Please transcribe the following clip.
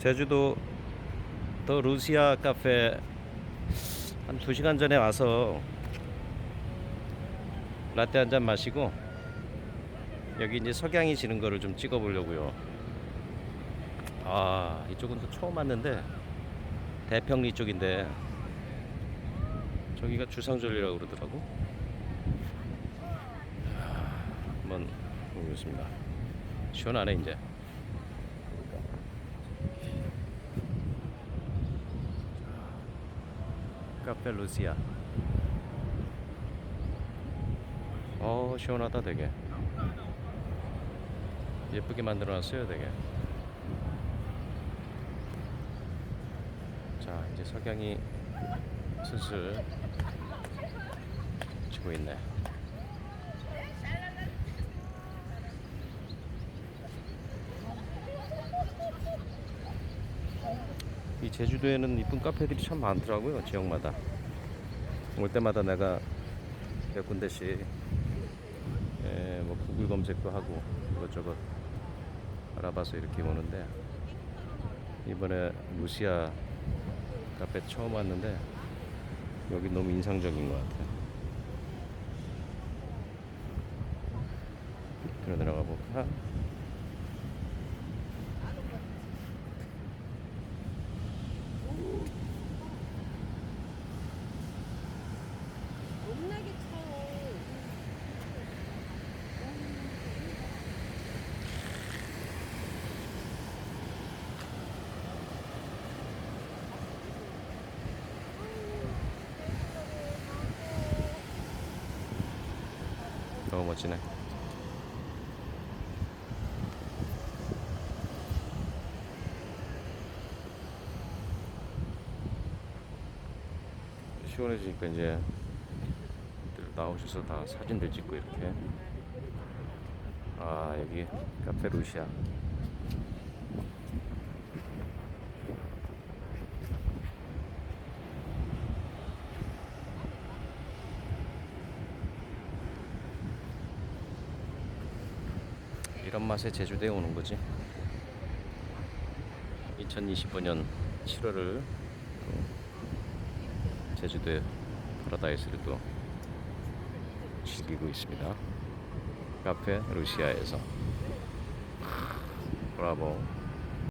제주도 더 루시아 카페 한 2시간 전에 와서 라떼 한 잔 마시고 여기 이제 석양이 지는 거를 좀 찍어 보려고요. 아, 이쪽은 또 처음 왔는데 대평리 쪽인데 저기가 주상절리라고 그러더라고. 아, 한번 보겠습니다. 시원하네 이제. 카페 루시아. 어 시원하다 되게. 예쁘게 만들어놨어요 되게. 자 이제 석양이 슬슬 지고 있네. 이 제주도에는 이쁜 카페들이 참 많더라고요 지역마다 올 때마다 내가 몇 군데씩 예, 뭐 구글 검색도 하고 이것저것 알아봐서 이렇게 오는데 이번에 루시아 카페 처음 왔는데 여기 너무 인상적인 것 같아요 들어 들어가 볼까? 너무 멋지네. 시원해지니까 이제 들 나오셔서 다 사진들 찍고 이렇게. 아 여기 카페 루시아. 이런 맛에 제주도에 오는 거지. 2025년 7월을 제주도의 파라다이스를 또 즐기고 있습니다. 카페 루시아에서 브라보